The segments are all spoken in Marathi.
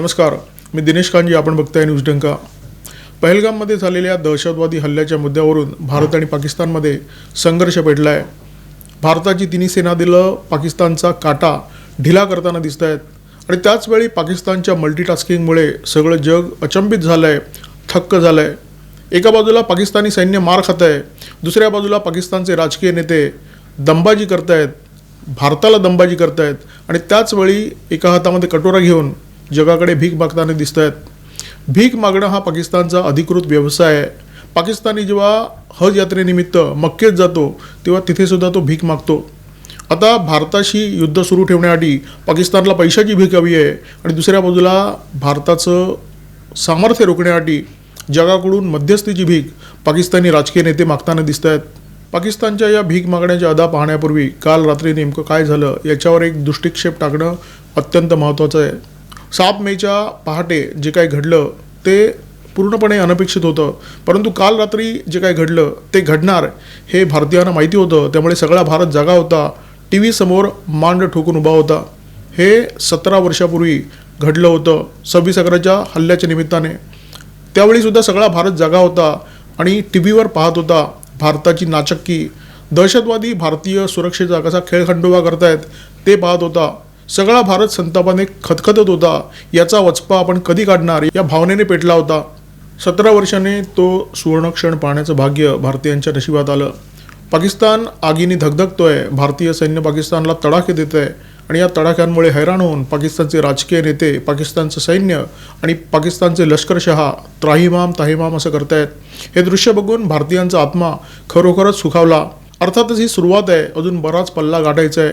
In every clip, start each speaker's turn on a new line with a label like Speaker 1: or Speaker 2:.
Speaker 1: नमस्कार. मी दिनेश कांजी आपण बघताय न्यूज डंका. पहलगाममध्ये झालेल्या दहशतवादी हल्ल्याच्या मुद्द्यावरून भारत आणि पाकिस्तानमध्ये संघर्ष पेटला आहे भारताची तिन्ही सेना दिलं पाकिस्तानचा काटा ढिला करताना दिसत आहेत आणि त्याचवेळी पाकिस्तानच्या मल्टीटास्किंगमुळे सगळं जग अचंबित झालं आहे थक्क झालं आहे एका बाजूला पाकिस्तानी सैन्य मार खात आहे दुसऱ्या बाजूला पाकिस्तानचे राजकीय नेते दंबाजी करतायत भारताला दंबाजी करतायत. आणि त्याचवेळी एका हातामध्ये कटोरा घेऊन जगाकडे भीक मागताना दिसत आहेत भीक मागणं हा पाकिस्तानचा अधिकृत व्यवसाय आहे. पाकिस्तानी जेव्हा हज यात्रेनिमित्त मक्केत जातो तेव्हा तिथेसुद्धा तो भीक मागतो. आता भारताशी युद्ध सुरू ठेवण्यासाठी पाकिस्तानला पैशाची भीक हवी आहे आणि दुसऱ्या बाजूला भारताचं सामर्थ्य रोखण्यासाठी जगाकडून मध्यस्थीची भीक पाकिस्तानी राजकीय नेते मागताना दिसत आहेत पाकिस्तानच्या या भीक मागण्याच्या अदा पाहण्यापूर्वी काल रात्री नेमकं काय झालं याच्यावर एक दृष्टिक्षेप टाकणं अत्यंत महत्त्वाचं आहे. सात मेच्या पहाटे जे काही घडलं ते पूर्णपणे अनपेक्षित होतं. परंतु काल रात्री जे काही घडलं ते घडणार हे भारतीयांना माहिती होतं. त्यामुळे सगळा भारत जागा होता. टी व्ही समोर मांड ठोकून उभा होता. हे सतरा वर्षापूर्वी घडलं होतं सव्वीस अकराच्या हल्ल्याच्या निमित्ताने. त्यावेळीसुद्धा सगळा भारत जागा होता आणि टी व्हीवर पाहत होता भारताची नाचक्की. दहशतवादी भारतीय सुरक्षेचा कसा खेळखंडोबा करतायत ते पाहत होता. सगळा भारत संतापाने खतखतत होता. याचा वचपा आपण कधी काढणार? या भावनेने पेटला होता. सतरा वर्षाने तो सुवर्णक्षण पाहण्याचं भाग्य भारतीयांच्या नशिबात आलं. पाकिस्तान आगीने धगधगतोय. भारतीय सैन्य पाकिस्तानला तडाखे देत आहे आणि या तडाख्यांमुळे हैराण होऊन पाकिस्तानचे राजकीय नेते पाकिस्तानचं सैन्य आणि पाकिस्तानचे लष्करशहा त्राहिमाम ताहिमाम असं करतायत. हे दृश्य बघून भारतीयांचा आत्मा खरोखरच सुखावला. अर्थातच ही सुरुवात आहे. अजून बराच पल्ला गाठायचा आहे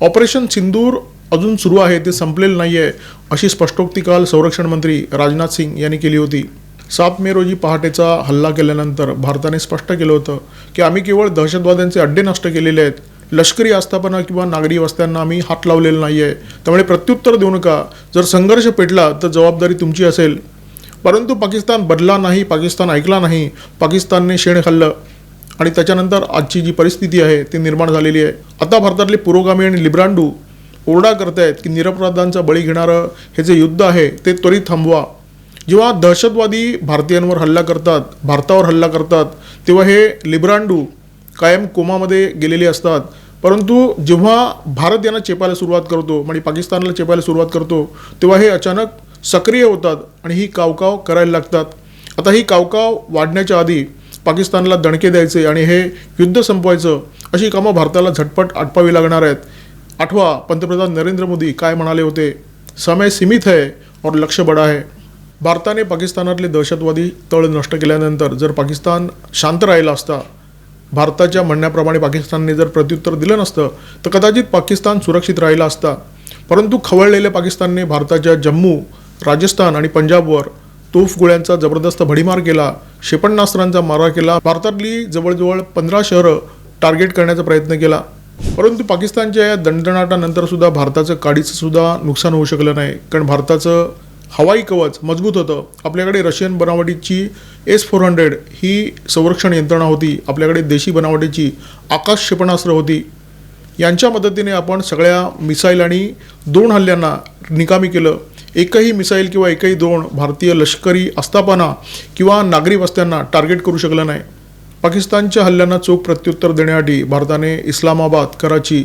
Speaker 1: ऑपरेशन सिंदूर अजून सुरू आहे ते संपलेलं नाही आहे अशी स्पष्टोक्ती काल संरक्षण मंत्री राजनाथ सिंग यांनी केली होती. सात मे रोजी पहाटेचा हल्ला केल्यानंतर भारताने स्पष्ट केलं होतं की आम्ही केवळ दहशतवाद्यांचे अड्डे नष्ट केलेले आहेत. लष्करी आस्थापना किंवा नागरी वस्त्यांना आम्ही हात लावलेला नाही आहे त्यामुळे प्रत्युत्तर देऊ नका. जर संघर्ष पेटला तर जबाबदारी तुमची असेल. परंतु पाकिस्तान बदला नाही पाकिस्तान ऐकला नाही पाकिस्तानने शेण खाल्लं. आणि त्याच्यानंतर आजची जी परिस्थिती आहे ती निर्माण झालेली आहे. आता भारतातले पुरोगामी आणि लिब्रांडू ओरडा करतायत की निरपराधांचा बळी घेणारं हे जे युद्ध आहे ते त्वरित थांबवा. जेव्हा दहशतवादी भारतीयांवर हल्ला करतात भारतावर हल्ला करतात तेव्हा हे लिब्रांडू कायम कोमामध्ये गेलेले असतात. परंतु जेव्हा भारत यांना चेपायला सुरुवात करतो म्हणजे पाकिस्तानला चेपायला सुरुवात करतो तेव्हा हे अचानक सक्रिय होतात आणि ही कावकाव करायला लागतात. आता ही कावकाव वाढण्याच्या आधी पाकिस्तानला दणके द्यायचे आणि हे युद्ध संपवायचं अशी कामं भारताला झटपट आटपावी लागणार आहेत. आठवा पंतप्रधान नरेंद्र मोदी काय म्हणाले होते? समय सीमित है और लक्ष बडा है. भारताने पाकिस्तानातले दहशतवादी तळ नष्ट केल्यानंतर जर पाकिस्तान शांत राहिला असता भारताच्या म्हणण्याप्रमाणे पाकिस्तानने जर प्रत्युत्तर दिलं नसतं तर कदाचित पाकिस्तान सुरक्षित राहिला असता. परंतु खवळलेल्या पाकिस्तानने भारताच्या जम्मू राजस्थान आणि पंजाबवर तोफ गोळ्यांचा जबरदस्त भडीमार केला क्षेपणास्त्रांचा मारा केला भारतातली जवळजवळ पंधरा शहरं टार्गेट करण्याचा प्रयत्न केला. परंतु पाकिस्तानच्या या दणदणाटानंतर सुद्धा भारताचं काडीचं सुद्धा नुकसान होऊ शकलं नाही. कारण भारताचं हवाई कवच मजबूत होतं. आपल्याकडे रशियन बनावटीची एस फोर हंड्रेड ही संरक्षण यंत्रणा होती. आपल्याकडे देशी बनावटीची आकाश क्षेपणास्त्र होती. यांच्या मदतीने आपण सगळ्या मिसाईल आणि दोन हल्ल्यांना निकामी केलं. एकही मिसाईल किंवा एकही दोन भारतीय लष्करी आस्थापना किंवा नागरी वस्त्यांना टार्गेट करू शकलं नाही. पाकिस्तानच्या हल्ल्यांना चोख प्रत्युत्तर देण्यासाठी भारताने इस्लामाबाद कराची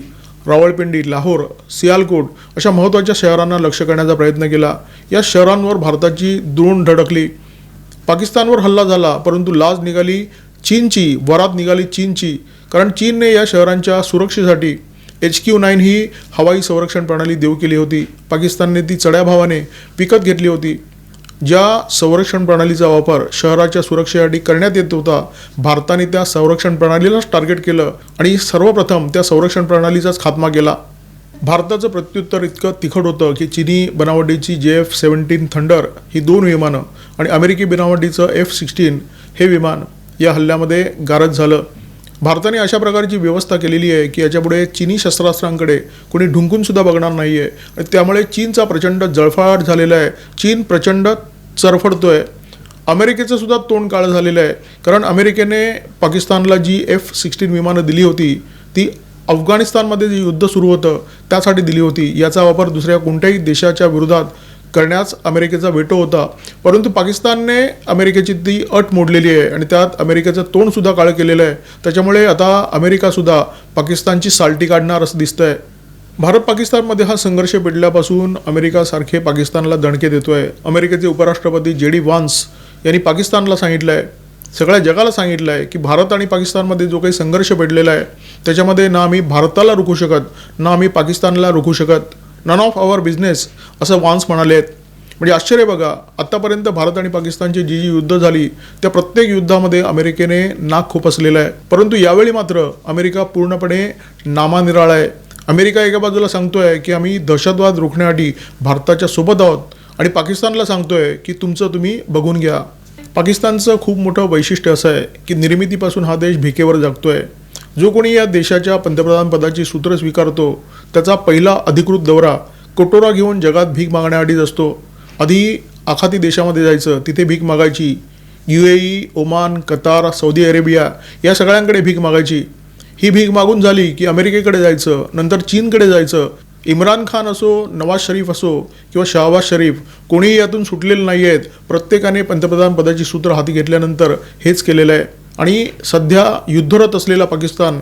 Speaker 1: रावळपिंडी लाहोर सियालकोट अशा महत्त्वाच्या शहरांना लक्ष करण्याचा प्रयत्न केला. या शहरांवर भारताची द्रोण धडकली. पाकिस्तानवर हल्ला झाला परंतु लाज निघाली चीनची वरात निघाली चीनची कारण चीनने या शहरांच्या सुरक्षेसाठी एच क्यू नाईन ही हवाई संरक्षण प्रणाली देऊ केली होती. पाकिस्तानने ती चढ्या भावाने विकत घेतली होती. ज्या संरक्षण प्रणालीचा वापर शहराच्या सुरक्षेसाठी करण्यात येत होता भारताने त्या संरक्षण प्रणालीलाच टार्गेट केलं आणि सर्वप्रथम त्या संरक्षण प्रणालीचाच खात्मा केला. भारताचं प्रत्युत्तर इतकं तिखट होतं की चिनी बनावटीची जे एफ सेवन्टीन थंडर ही दोन विमानं आणि अमेरिकी बनावटीचं एफ सिक्स्टीन हे विमान या हल्ल्यामध्ये गारज झालं. भारताने अशा प्रकारची व्यवस्था केलेली आहे की याच्यापुढे चिनी शस्त्रास्त्रांकडे कोणी ढुंकून सुद्धा बघणार नाही आहे आणि त्यामुळे चीनचा प्रचंड जळफळाट झालेला आहे. चीन प्रचंड चरफडतोय. अमेरिकेचं सुद्धा तोंड काळं झालेलं आहे. कारण अमेरिकेने पाकिस्तानला जी एफ सिक्स्टीन विमानं दिली होती ती अफगाणिस्तानमध्ये जे युद्ध सुरू होतं त्यासाठी दिली होती. याचा वापर दुसऱ्या कोणत्याही देशाच्या विरोधात करण्यास अमेरिकेचा वेटो होता. परंतु पाकिस्तानने अमेरिकेची ती अट मोडलेली आहे आणि त्यात अमेरिकेचं तोंडसुद्धा काळं केलेलं आहे. त्याच्यामुळे आता अमेरिकासुद्धा पाकिस्तानची साल्टी काढणार असं दिसतं आहे भारत पाकिस्तानमध्ये हा संघर्ष पेटल्यापासून अमेरिकासारखे पाकिस्तानला दणके आहे अमेरिकेचे उपराष्ट्रपती जे डी वान्स यांनी पाकिस्तानला सांगितलं आहे सगळ्या जगाला सांगितलं आहे की भारत आणि पाकिस्तानमध्ये जो काही संघर्ष पेटलेला आहे त्याच्यामध्ये ना आम्ही भारताला रोखू शकत ना आम्ही पाकिस्तानला रोखू शकत. नन ऑफ अवर बिझनेस असं वान्स म्हणाले आहेत म्हणजे आश्चर्य बघा आत्तापर्यंत भारत आणि पाकिस्तानची जी जी युद्ध झाली त्या प्रत्येक युद्धामध्ये अमेरिकेने नाक खुपसलेलं आहे. परंतु यावेळी मात्र अमेरिका पूर्णपणे नामानिराळा आहे. अमेरिका एका बाजूला सांगतोय की आम्ही दहशतवाद रोखण्यासाठी भारताच्या सोबत आहोत आणि पाकिस्तानला सांगतोय की तुमचं तुम्ही बघून घ्या. पाकिस्तानचं खूप मोठं वैशिष्ट्य असं आहे की निर्मितीपासून हा देश भिकेवर जगतोय. जो कोणी या देशाच्या पंतप्रधान पदाची सूत्र स्वीकारतो त्याचा पहिला अधिकृत दौरा कटोरा घेऊन जगात भीक मागण्याआधीच असतो. आधी आखाती देशामध्ये जायचं तिथे भीक मागायची. U A E Oman Qatar Saudi Arabia या सगळ्यांकडे भीक मागायची. ही भीक मागून झाली की अमेरिकेकडे जायचं नंतर चीनकडे जायचं. इम्रान खान असो नवाज शरीफ असो किंवा शहबाज शरीफ कोणीही यातून सुटलेले नाही आहेत प्रत्येकाने पंतप्रधान पदाची सूत्र हाती घेतल्यानंतर हेच केलेलं आहे. आणि सध्या युद्धरत असलेला पाकिस्तान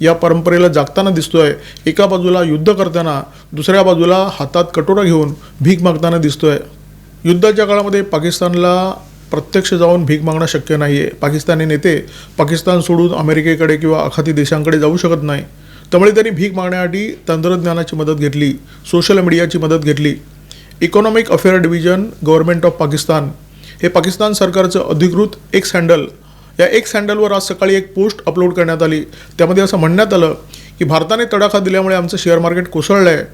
Speaker 1: या परंपरेला जागताना दिसतोय. एका बाजूला युद्ध करताना दुसऱ्या बाजूला हातात कटोरा घेऊन भीक मागताना दिसतोय. युद्धाच्या काळामध्ये पाकिस्तानला प्रत्यक्ष जाऊन भीक मागणं शक्य नाही आहे पाकिस्तानी नेते पाकिस्तान सोडून अमेरिकेकडे किंवा आखाती देशांकडे जाऊ शकत नाही. त्यामुळे त्यांनी भीक मागण्यासाठी तंत्रज्ञानाची मदत घेतली सोशल मीडियाची मदत घेतली. Economic affair division government of Pakistan हे पाकिस्तान सरकारचं अधिकृत एक्स हँडल या एक्स हँडलवर आज सकाळी एक पोस्ट अपलोड करण्यात आली. त्यामध्ये असं म्हणण्यात आलं की भारताने तडाखा दिल्यामुळे आमचं शेअर मार्केट कोसळलं आहे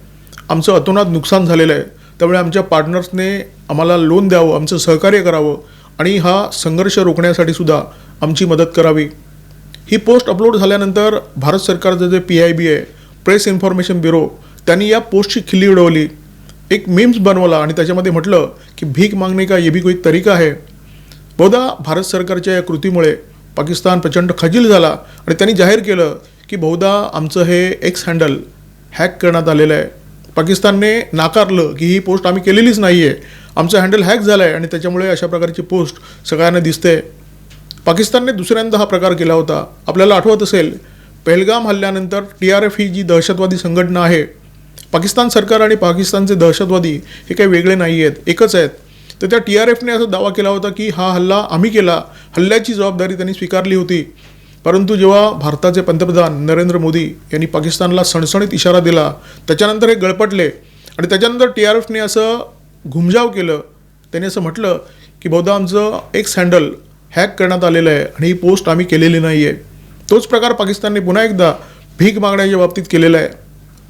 Speaker 1: आमचं अतोनात नुकसान झालेलं आहे. त्यामुळे आमच्या पार्टनर्सने आम्हाला लोन द्यावं आमचं सहकार्य करावं आणि हा संघर्ष रोखण्यासाठी सुद्धा आमची मदत करावी. ही पोस्ट अपलोड झाल्यानंतर भारत सरकारचं जे पी आय बी आहे प्रेस इन्फॉर्मेशन ब्युरो त्यांनी या पोस्टची खिल्ली उडवली. एक मीम्स बनवला आणि त्याच्यामध्ये म्हटलं की भीक मागणे का ये भी कोई तरीका आहे. बहुधा भारत सरकारच्या या कृतीमुळे पाकिस्तान प्रचंड खजील झाला आणि त्यांनी जाहीर केलं की बहुधा आमचं हे एक्स हँडल हॅक करण्यात आलेलं आहे. पाकिस्तानने नाकारलं की ही पोस्ट आम्ही केलेलीच नाही आहे आमचं हँडल हॅक झालं आहे आणि त्याच्यामुळे अशा प्रकारची पोस्ट सगळ्यांना दिसते. पाकिस्तानने दुसऱ्यांदा हा प्रकार केला होता. आपल्याला आठवत असेल पहलगाम हल्ल्यानंतर टी आर एफ ही जी दहशतवादी संघटना आहे पाकिस्तान सरकार आणि पाकिस्तानचे दहशतवादी हे काही वेगळे नाही आहेत एकच आहेत. तर त्या टी आर एफने असा दावा केला होता की हा हल्ला आम्ही केला हल्ल्याची जबाबदारी त्यांनी स्वीकारली होती. परंतु जेव्हा भारताचे पंतप्रधान नरेंद्र मोदी यांनी पाकिस्तानला सणसणीत इशारा दिला त्याच्यानंतर हे गळपटले आणि त्याच्यानंतर टी आर एफने असं घुमजाव केलं. त्यांनी असं म्हटलं की बहुधा आमचं एक्स हँडल हॅक करण्यात आलेलं आहे आणि ही पोस्ट आम्ही केलेली नाही आहे तोच प्रकार पाकिस्तानने पुन्हा एकदा भीक मागण्याच्या बाबतीत केलेला आहे.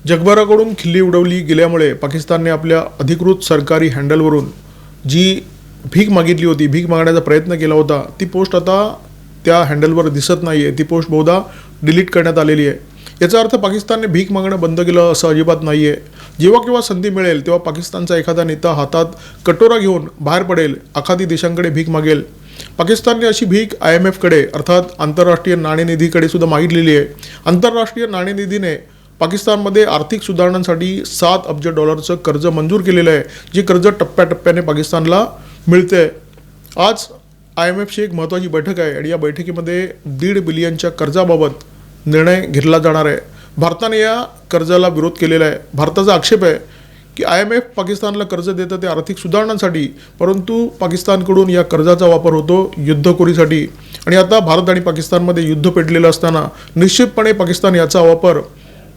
Speaker 1: जगभराकडून खिल्ली उडवली गेल्यामुळे पाकिस्तानने आपल्या अधिकृत सरकारी हँडलवरून जी भीक मागितली होती भीक मागण्याचा प्रयत्न केला होता ती पोस्ट आता त्या हँडलवर दिसत नाही आहे ती पोस्ट बहुधा डिलीट करण्यात आलेली आहे. याचा अर्थ पाकिस्तानने भीक मागणं बंद केलं असं अजिबात नाही आहे जेव्हा केव्हा संधी मिळेल तेव्हा पाकिस्तानचा एखादा नेता हातात कटोरा घेऊन बाहेर पडेल आखाती देशांकडे भीक मागेल. पाकिस्तानने अशी भीक आय एम एफकडे अर्थात आंतरराष्ट्रीय नाणेनिधीकडे सुद्धा मागितलेली आहे. आंतरराष्ट्रीय नाणेनिधीने पाकिस्तानमध्ये आर्थिक सुधारणांसाठी सात अब्ज डॉलरचं कर्ज मंजूर केलेलं आहे जे कर्ज टप्प्याटप्प्याने पाकिस्तानला मिळते. आज आय एम एफची एक महत्त्वाची बैठक आहे आणि या बैठकीमध्ये दीड बिलियनच्या कर्जाबाबत निर्णय घेतला जाणार आहे. भारताने या कर्जाला विरोध केलेला आहे. भारताचा आक्षेप आहे की आय एम एफ पाकिस्तानला कर्ज देतं ते आर्थिक सुधारणांसाठी परंतु पाकिस्तानकडून या कर्जाचा वापर होतो युद्धखोरीसाठी. आणि आता भारत आणि पाकिस्तानमध्ये युद्ध पेटलेलं असताना निश्चितपणे पाकिस्तान याचा वापर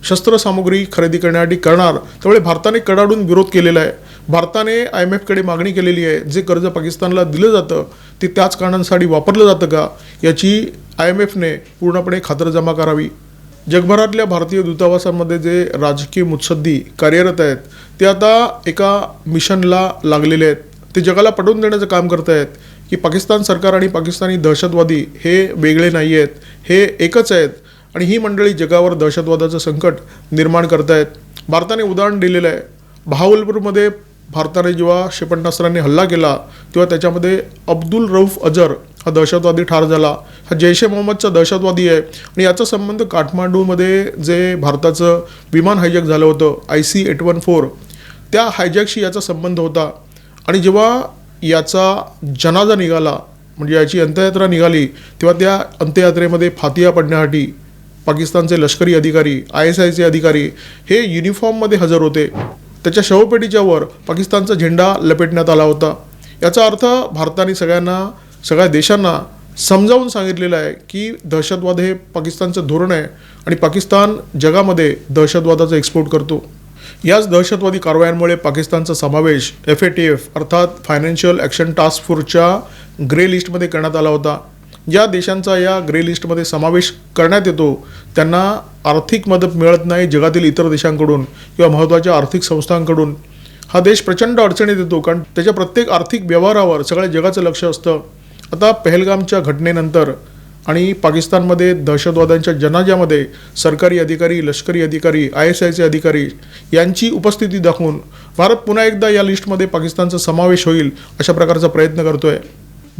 Speaker 1: शस्त्रसामुग्री खरेदी करण्यासाठी करणार त्यामुळे भारताने कडाडून विरोध केलेला आहे. भारताने आय एम एफकडे मागणी केलेली आहे जे कर्ज पाकिस्तानला दिलं जातं ते त्याच कारणांसाठी वापरलं जातं का? याची आय एम एफने पूर्णपणे खातरजमा करावी. जगभरातल्या भारतीय दूतावासांमध्ये जे राजकीय मुत्सद्दी कार्यरत आहेत ते आता एका मिशनला लागलेले आहेत. ते जगाला पटवून देण्याचं काम करत आहेत की पाकिस्तान सरकार आणि पाकिस्तानी दहशतवादी हे वेगळे नाही आहेत हे एकच आहेत. आणि ही मंडळी जगावर दहशतवादाचं संकट निर्माण करत आहेत भारताने उदाहरण दिलेलं आहे. बहावलपूरमध्ये भारताने जेव्हा क्षेपणास्त्रांनी हल्ला केला तेव्हा त्याच्यामध्ये अब्दुल रऊफ अजर हा दहशतवादी ठार झाला. हा जैश ए मोहम्मदचा दहशतवादी आहे आणि याचा संबंध काठमांडूमध्ये जे भारताचं विमान हायजॅक झालं होतं I C eight one four त्या हायजॅकशी याचा संबंध होता. आणि जेव्हा याचा जनाजा निघाला म्हणजे याची अंत्ययात्रा निघाली तेव्हा त्या अंत्ययात्रेमध्ये फातिया पडण्यासाठी पाकिस्तानचे लष्करी अधिकारी आय एस आयचे अधिकारी हे युनिफॉर्ममध्ये हजर होते. त्याच्या शवपेटीच्या वर पाकिस्तानचा झेंडा लपेटण्यात आला होता. याचा अर्थ भारताने सगळ्यांना सगळ्या देशांना समजावून सांगितलेलं आहे की दहशतवाद हे पाकिस्तानचं धोरण आहे आणि पाकिस्तान जगामध्ये दहशतवादाचा एक्सपोर्ट करतो. याच दहशतवादी कारवायांमुळे पाकिस्तानचा समावेश एफ ए टी एफ अर्थात फायनान्शियल ॲक्शन टास्क फोर्सच्या ग्रे लिस्टमध्ये करण्यात आला होता. ज्या देशांचा या ग्रे लिस्टमध्ये समावेश करण्यात येतो त्यांना आर्थिक मदत मिळत नाही जगातील इतर देशांकडून किंवा महत्त्वाच्या आर्थिक संस्थांकडून. हा देश प्रचंड अडचणीत येतो कारण त्याच्या प्रत्येक आर्थिक व्यवहारावर सगळ्या जगाचं लक्ष असतं. आता पहलगामच्या घटनेनंतर आणि पाकिस्तानमध्ये दहशतवाद्यांच्या जनाज्यामध्ये सरकारी अधिकारी लष्करी अधिकारी आय एस आयचे अधिकारी यांची उपस्थिती दाखवून भारत पुन्हा एकदा या लिस्टमध्ये पाकिस्तानचा समावेश होईल अशा प्रकारचा प्रयत्न करतो आहे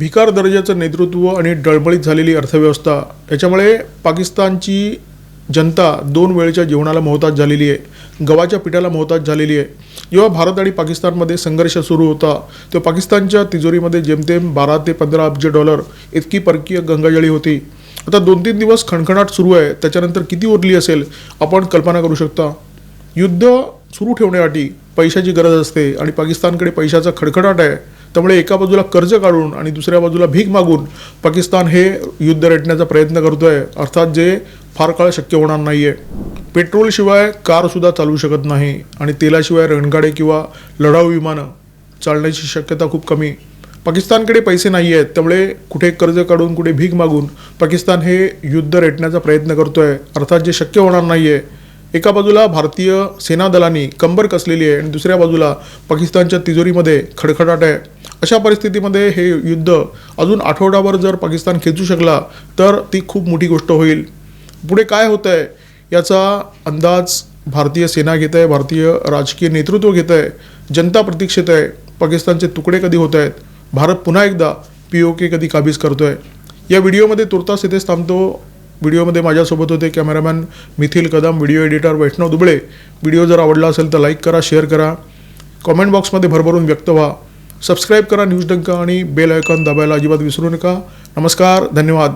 Speaker 1: भिकार दर्जाचं नेतृत्व आणि डळबळीत झालेली अर्थव्यवस्था. याच्यामुळे पाकिस्तानची जनता दोन वेळच्या जेवणाला मोहताज झालेली आहे गव्हाच्या पिठाला मोहताज झालेली आहे. जेव्हा भारत आणि पाकिस्तानमध्ये संघर्ष सुरू होता तेव्हा पाकिस्तानच्या तिजोरीमध्ये जेमतेम बारा ते पंधरा अब्ज डॉलर इतकी परकीय गंगाजळी होती. आता दोन तीन दिवस खणखणाट सुरू आहे त्याच्यानंतर किती उरली असेल आपण कल्पना करू शकता? युद्ध सुरू ठेवण्यासाठी पैशाची गरज असते आणि पाकिस्तानकडे पैशाचा खडखडाट आहे. त्यामुळे एका बाजूला कर्ज काढून आणि दुसऱ्या बाजूला भीक मागून पाकिस्तान हे युद्ध रेटण्याचा प्रयत्न करतो आहे अर्थात जे फार काळ शक्य होणार नाही आहे पेट्रोलशिवाय कारसुद्धा चालवू शकत नाही आणि तेलाशिवाय रणगाडे किंवा लढाऊ विमानं चालण्याची शक्यता खूप कमी. पाकिस्तानकडे पैसे नाही आहेत त्यामुळे कुठे कर्ज काढून कुठे भीक मागून पाकिस्तान हे युद्ध रेटण्याचा प्रयत्न करतो आहे अर्थात जे शक्य होणार नाही आहे एका बाजूला भारतीय सेना दलांनी कंबर कसलेली आहे आणि दुसऱ्या बाजूला पाकिस्तानच्या तिजोरीमध्ये खडखडाट आहे. अशा परिस्थितीमध्ये हे युद्ध अजून आठवडाभर जर पाकिस्तान खेचू शकला तर ती खूप मोठी गोष्ट होईल. पुढे काय होतं आहे याचा अंदाज भारतीय सेना घेत आहे भारतीय राजकीय नेतृत्व घेत आहे जनता प्रतीक्षित आहे पाकिस्तानचे तुकडे कधी होत आहेत भारत पुन्हा एकदा पी ओ के कधी काबीज करतो आहे या व्हिडिओमध्ये तुर्तास इथेच थांबतो. व्हिडिओमध्ये माझ्यासोबत होते cameraman Mithil Kadam video editor Vaishnav Dubale. Video जर आवडला असेल तर लाईक करा शेअर करा. कॉमेंट बॉक्समध्ये भरभरून व्यक्त व्हा. सबस्क्राईब करा न्यूज डंका आणि बेल आयकॉन दाबायला अजिबात विसरू नका. नमस्कार धन्यवाद.